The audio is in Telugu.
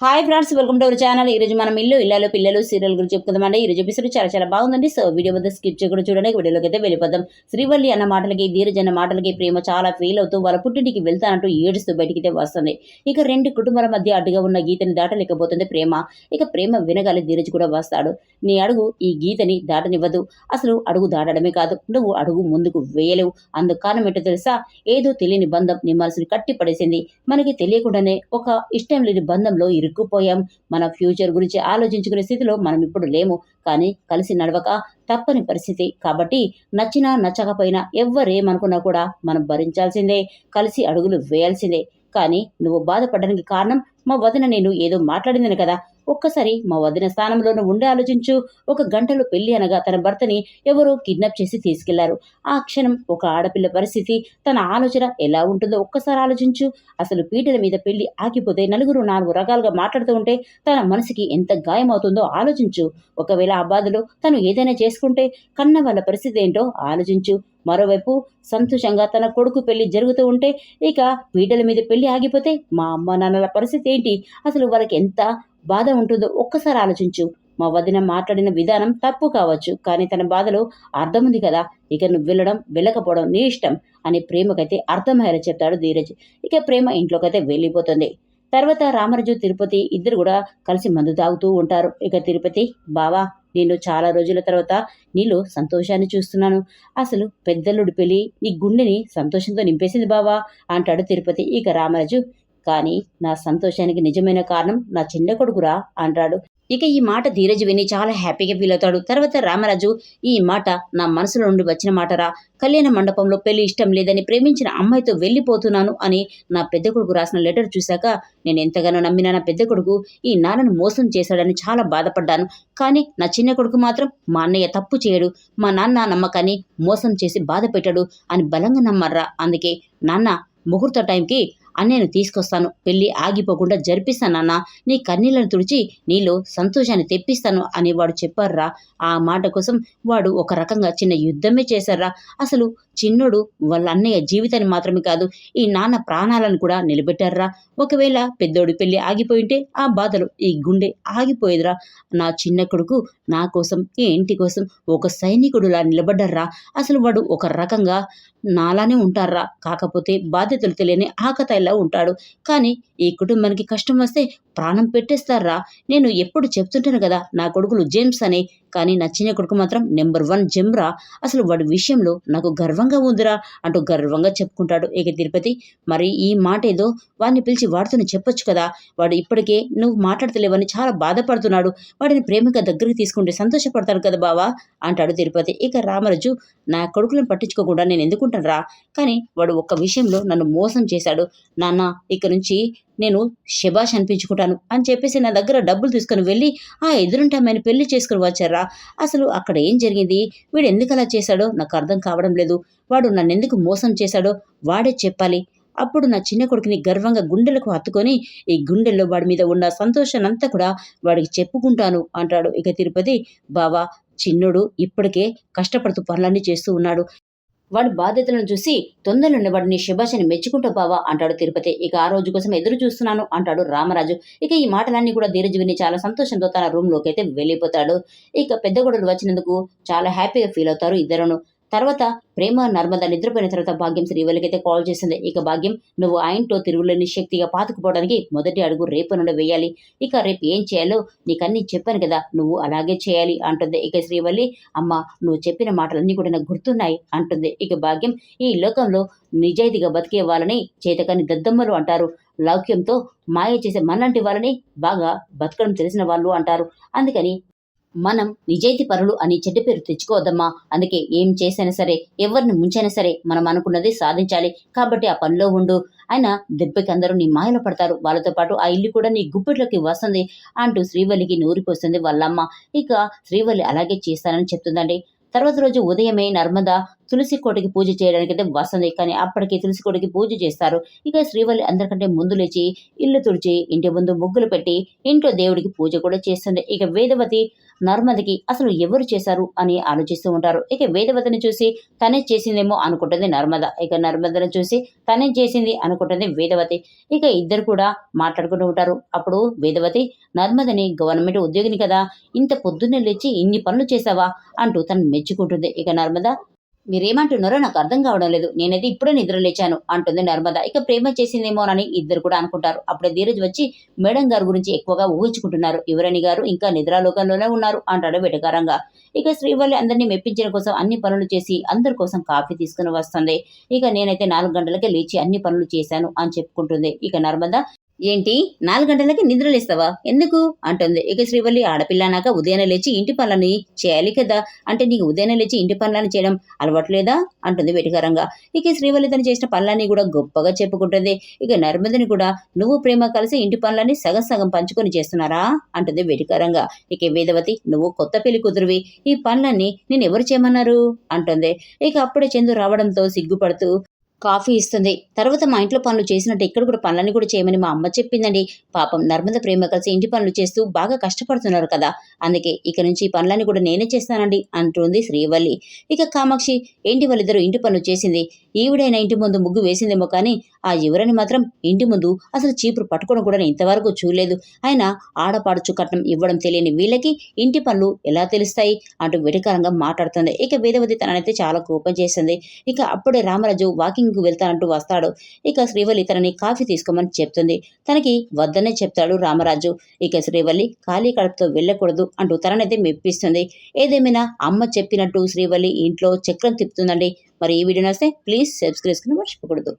Hi friends welcome to our channel ఈ రోజు మనం ఇల్లు ఇల్లాలో పిల్లలు సీరియల్ గురించి చెప్పుకుందామండి. ఈ రోజు ఎపిసోడ్ చాలా చాలా బాగుందండి. సో వీడియో వద్ద స్కిప్ చేయకుండా చూడండి. వీడియోలోకి అయితే వెళ్ళిపోదాం. శ్రీవల్లి అన్న మాటలకి ధీరజ్ అన్న మాటలకి ప్రేమ చాలా ఫీల్ అవుతూ వాళ్ళ పుట్టింటికి వెళ్తానంటూ ఏడుస్తూ బయటికి వస్తుంది. ఇక రెండు కుటుంబాల మధ్య అడ్డుగా ఉన్న గీతని దాటలేకపోతుంది ప్రేమ. ఇక ప్రేమ వినగాలి ధీరజ్ కూడా వస్తాడు. నీ అడుగు ఈ గీతని దాటనివ్వదు. అసలు అడుగు దాటడమే కాదు. నువ్వు అడుగు ముందుకు వేయలేవు. అందుకు కారణం ఏంటో తెలుసా? ఏదో తెలియని బంధం నీ మనసుని కట్టి పడేసింది మనకి తెలియకుండానే ఒక ఇష్టం లేని బంధంలో ఇరుక్కుపోయాం. మన ఫ్యూచర్ గురించి ఆలోచించుకునే స్థితిలో మనం ఇప్పుడు లేము. కానీ కలిసి నడవక తప్పని పరిస్థితి. కాబట్టి నచ్చినా నచ్చకపోయినా ఎవ్వరేమనుకున్నా కూడా మనం భరించాల్సిందే. కలిసి అడుగులు వేయాల్సిందే. కానీ నువ్వు బాధపడడానికి కారణం మా వదిన నేను ఏదో మాట్లాడిందని కదా. ఒక్కసారి మా వదిన స్థానంలోనూ ఉండి ఆలోచించు. ఒక గంటలో పెళ్ళి అనగా తన భర్తని ఎవరో కిడ్నాప్ చేసి తీసుకెళ్ళారు. ఆ క్షణం ఒక ఆడపిల్ల పరిస్థితి తన ఆలోచన ఎలా ఉంటుందో ఒక్కసారి ఆలోచించు. అసలు పీటల మీద పెళ్ళి ఆగిపోతే నలుగురు నాలుగు రకాలుగా మాట్లాడుతూ ఉంటే తన మనసుకి ఎంత గాయమవుతుందో ఆలోచించు. ఒకవేళ ఆ బాధలో తను ఏదైనా చేసుకుంటే కన్న వాళ్ళ పరిస్థితి ఏంటో ఆలోచించు. మరోవైపు సంతోషంగా తన కొడుకు పెళ్ళి జరుగుతూ ఉంటే ఇక పీటల మీద పెళ్ళి ఆగిపోతే మా అమ్మ నాన్నల పరిస్థితి ఏంటి? అసలు వాళ్ళకి ఎంత బాధ ఉంటుందో ఒక్కసారి ఆలోచించు. మా వదిన మాట్లాడిన విధానం తప్పు కావచ్చు కానీ తన బాధలో అర్థం ఉంది కదా ఇక నువ్వు వెళ్ళడం వెళ్ళకపోవడం నీ ఇష్టం అని ప్రేమకైతే అర్థమయ్యేలా చెప్తాడు ధీరజ్. ఇక ప్రేమ ఇంట్లోకైతే వెళ్ళిపోతుంది. తర్వాత రామరాజు తిరుపతి ఇద్దరు కూడా కలిసి మందు తాగుతూ ఉంటారు. ఇక తిరుపతి బావా నేను చాలా రోజుల తర్వాత నీలో సంతోషాన్ని చూస్తున్నాను. అసలు పెద్దల్లుడి పెళ్ళి నీ గుండెని సంతోషంతో నింపేసింది బావా అంటాడు తిరుపతి. ఇక రామరాజు కానీ నా సంతోషానికి నిజమైన కారణం నా చిన్న కొడుకురా అంటాడు. ఇక ఈ మాట ధీరజ్ విని చాలా హ్యాపీగా ఫీల్ అవుతాడు. తర్వాత రామరాజు ఈ మాట నా మనసులో నుండి వచ్చిన మాటరా? కళ్యాణ మండపంలో పెళ్ళి ఇష్టం లేదని ప్రేమించిన అమ్మాయితో వెళ్ళిపోతున్నాను అని నా పెద్ద కొడుకు రాసిన లెటర్ చూశాక నేను ఎంతగానో నమ్మిన నా పెద్ద కొడుకు ఈ నాన్నను మోసం చేశాడని చాలా బాధపడ్డాను. కానీ నా చిన్న కొడుకు మాత్రం మా అన్నయ్య తప్పు చేయడు. మా నాన్న నమ్మకాన్ని మోసం చేసి బాధ పెట్టాడు అని బలంగా నమ్మర్రా. అందుకే నాన్న ముహూర్త టైంకి అన్నయ్యను తీసుకొస్తాను. పెళ్ళి ఆగిపోకుండా జరిపిస్తానన్న నీ కన్నీళ్ళను తుడిచి నీలో సంతోషాన్ని తెప్పిస్తాను అని వాడు చెప్పారా ఆ మాట కోసం వాడు ఒక రకంగా చిన్న యుద్ధమే చేశారా అసలు చిన్నుడు వాళ్ళ అన్నయ్య జీవితాన్ని మాత్రమే కాదు ఈ నాన్న ప్రాణాలను కూడా నిలబెట్టారా ఒకవేళ పెద్దోడి పెళ్ళి ఆగిపోయింటే ఆ బాధలు ఈ గుండె ఆగిపోయేదిరా. నా చిన్న కొడుకు నా కోసం ఈ ఇంటి కోసం ఒక సైనికుడులా నిలబడ్డర్రా అసలు వాడు ఒక రకంగా నాలానే ఉంటారా కాకపోతే బాధ్యతలు తెలియని ఆకతాయిలా ఉంటాడు. కానీ ఈ కుటుంబానికి కష్టం వస్తే ప్రాణం పెట్టేస్తారా నేను ఎప్పుడు చెప్తుంటాను కదా నా కొడుకులు జేమ్స్ అని కానీ నా చిన్న కొడుకు మాత్రం నెంబర్ వన్ జమ్రా. అసలు వాడి విషయంలో నాకు గర్వంగా ఉందిరా అంటూ గర్వంగా చెప్పుకుంటాడు ఇక తిరుపతి. మరి ఈ మాట ఏదో వాడిని పిలిచి వాడితోనే చెప్పొచ్చు కదా. వాడు ఇప్పటికే నువ్వు మాట్లాడతలేవని చాలా బాధపడుతున్నాడు. వాడిని ప్రేమగా దగ్గరికి తీసుకుంటే సంతోషపడతాడు కదా బావా అంటాడు తిరుపతి. ఇక రామరాజు నా కొడుకులను పట్టించుకోకుండా నేను ఎందుకుంటాను రా కానీ వాడు ఒక్క విషయంలో నన్ను మోసం చేశాడు. నాన్న ఇక నుంచి నేను శబాష్ అనిపించుకుంటాను అని చెప్పేసి నా దగ్గర డబ్బులు తీసుకుని వెళ్ళి ఆ ఎదురుంటామని పెళ్ళి చేసుకుని వచ్చారా? అసలు అక్కడ ఏం జరిగింది? వీడు ఎందుకు అలా చేశాడో నాకు అర్థం కావడం లేదు. వాడు నన్ను ఎందుకు మోసం చేశాడో వాడే చెప్పాలి. అప్పుడు నా చిన్న కొడుకుని గర్వంగా గుండెలకు హత్తుకొని ఈ గుండెల్లో వాడి మీద ఉన్న సంతోషాన్నంతా కూడా వాడికి చెప్పుకుంటాను అంటాడు ఇక తిరుపతి. బావా చిన్నుడు ఇప్పటికే కష్టపడుతూ పనులన్నీ చేస్తూ ఉన్నాడు. వాడి బాధ్యతలను చూసి తొందరలోనే వాడిని శుభాషని మెచ్చుకుంటూ బావా అంటాడు తిరుపతి. ఇక ఆ రోజు కోసం ఎదురు చూస్తున్నాను అంటాడు రామరాజు. ఇక ఈ మాటలన్నీ కూడా ధీరజ్ విని చాలా సంతోషంతో తన రూమ్లోకి అయితే వెళ్ళిపోతాడు. ఇక పెద్ద గొడవలు వచ్చినందుకు చాలా హ్యాపీగా ఫీల్ అవుతారు ఇద్దరును. తర్వాత ప్రేమ నర్మద నిద్రపోయిన తర్వాత భాగ్యం శ్రీవల్లికైతే కాల్ చేసింది. ఇక భాగ్యం నువ్వు ఆ ఇంట్లో తిరుగులేని శక్తిగా పాతుకుపోవడానికి మొదటి అడుగు రేపు నుండి వేయాలి. ఇక రేపు ఏం చేయాలో నీకన్నీ చెప్పాను కదా నువ్వు అలాగే చేయాలి అంటుంది. ఇక శ్రీవల్లి అమ్మ నువ్వు చెప్పిన మాటలన్నీ కూడా నాకు గుర్తున్నాయి అంటుంది. ఇక భాగ్యం ఈ లోకంలో నిజాయితీగా బతికే వాళ్ళని చేతకాని దద్దమ్మలు అంటారు. లౌక్యంతో మాయ చేసే మనలాంటి వాళ్ళని బాగా బతకడం తెలిసిన వాళ్ళు అంటారు. అందుకని మనం నిజాయితీ పరులు అని చెడ్డ పేరు తెచ్చుకోవద్దమ్మా. అందుకే ఏం చేసైనా సరే ఎవరిని ముంచైనా సరే మనం అనుకున్నది సాధించాలి. కాబట్టి ఆ పనిలో ఉండు. ఆయన దెబ్బకి అందరూ నీ మాయలో పడతారు. వాళ్ళతో పాటు ఆ ఇల్లు కూడా నీ గుప్పెట్లోకి వస్తుంది అంటూ శ్రీవల్లికి నూరిపోస్తుంది వాళ్ళమ్మ. ఇక శ్రీవల్లి అలాగే చేస్తానని చెప్తుందండి. తర్వాత రోజు ఉదయమే నర్మద తులసి కోటకి పూజ చేయడానికి అయితే వస్తుంది. కానీ అప్పటికి తులసి కోటకి పూజ చేస్తారు. ఇక శ్రీవల్లి అందరికంటే ముందు లేచి ఇల్లు తుడిచి ఇంటి ముందు ముగ్గులు పెట్టి ఇంట్లో దేవుడికి పూజ కూడా చేస్తుంది. ఇక వేదవతి నర్మదకి అసలు ఎవరు చేశారు అని ఆలోచిస్తూ ఉంటారు. ఇక వేదవతిని చూసి తనే చేసిందేమో అనుకుంటుంది నర్మద. ఇక నర్మదను చూసి తనే చేసింది అనుకుంటుంది వేదవతి. ఇక ఇద్దరు కూడా మాట్లాడుకుంటూ ఉంటారు. అప్పుడు వేదవతి నర్మదని గవర్నమెంట్ ఉద్యోగిని కదా ఇంత పొద్దున్నే లేచి ఇన్ని పనులు చేశావా అంటూ తను మెచ్చుకుంటుంది. ఇక నర్మద మీరేమంటున్నారో నాకు అర్థం కావడం లేదు. నేనైతే ఇప్పుడే నిద్ర లేచాను అంటుంది నర్మద. ఇక ప్రేమ చేసిందేమోనని ఇద్దరు కూడా అనుకుంటారు. అప్పుడే ధీరజ్ వచ్చి మేడం గారి గురించి ఎక్కువగా ఊహించుకుంటున్నారు. యువరణి గారు ఇంకా నిద్రాలోకంలోనే ఉన్నారు అంటాడు వెటకారంగా. ఇక శ్రీవల్లి అందరినీ మెప్పించడం కోసం అన్ని పనులు చేసి అందరి కోసం కాఫీ తీసుకుని వస్తుంది. ఇక నేనైతే నాలుగు గంటలకే లేచి అన్ని పనులు చేశాను అని చెప్పుకుంటుంది. ఇక నర్మద ఏంటి? నాలుగు గంటలకి నిద్రలేస్తావా? ఎందుకు? అంటుంది. ఇక శ్రీవల్లి ఆడపిల్ల అన్నాక ఉదయాన్నే లేచి ఇంటి పనులని చేయాలి కదా. అంటే నీకు ఉదయాన్నే లేచి ఇంటి పనులను చేయడం అలవాట్లేదా? అంటుంది వెటికరంగా. ఇక శ్రీవల్లి తను చేసిన పనులన్నీ కూడా గొప్పగా చెప్పుకుంటుంది. ఇక నర్మదని కూడా నువ్వు ప్రేమ కలిసి ఇంటి పనులన్నీ సగం సగం పంచుకొని చేస్తున్నారా? అంటుంది వెటికరంగా. ఇక వేదవతి నువ్వు కొత్త పెళ్ళి కుదురువి ఈ పనులన్నీ నేను ఎవరు చేయమన్నారు? అంటుంది. ఇక అప్పుడే చందు రావడంతో సిగ్గుపడుతూ కాఫీ ఇస్తుంది. తర్వాత మా ఇంట్లో పనులు చేసినట్టు ఇక్కడ కూడా పనులన్నీ కూడా చేయమని మా అమ్మ చెప్పిందండి. పాపం నర్మద ప్రేమ కలిసి ఇంటి పనులు చేస్తూ బాగా కష్టపడుతున్నారు కదా. అందుకే ఇక నుంచి ఈ పనులన్నీ కూడా నేనే చేస్తానండి అంటుంది శ్రీవల్లి. ఇక కామాక్షి ఏంటి వాళ్ళిద్దరూ ఇంటి పనులు చేసింది? ఈవిడైనా ఇంటి ముందు ముగ్గు వేసిందేమో కానీ ఆ యువరని మాత్రం ఇంటి ముందు అసలు చీపురు పట్టుకోవడం కూడా ఇంతవరకు చూడలేదు. ఆయన ఆడపాడుచు కట్నం ఇవ్వడం తెలియని వీళ్ళకి ఇంటి పనులు ఎలా తెలుస్తాయి? అంటూ వెటకారంగా మాట్లాడుతుంది. ఇక వేదవతి తననైతే చాలా కోపం చేసింది. ఇక అప్పుడే రామరాజు వాకింగ్ వాకింగ్కు వెళ్తానంటూ వస్తాడు. ఇక శ్రీవల్లి తనని కాఫీ తీసుకోమని చెప్తుంది. తనకి వద్దనే చెప్తాడు రామరాజు. ఇక శ్రీవల్లి ఖాళీ కడుపుతో వెళ్ళకూడదు అంటూ తననైతే మెప్పిస్తుంది. ఏదేమైనా అమ్మ చెప్పినట్టు శ్రీవల్లి ఇంట్లో చక్రం తిప్పుతుందండి. మరి ఈ వీడియో నస్తే ప్లీజ్ సబ్స్క్రైబ్ చేసుకుని మర్చిపోకూడదు.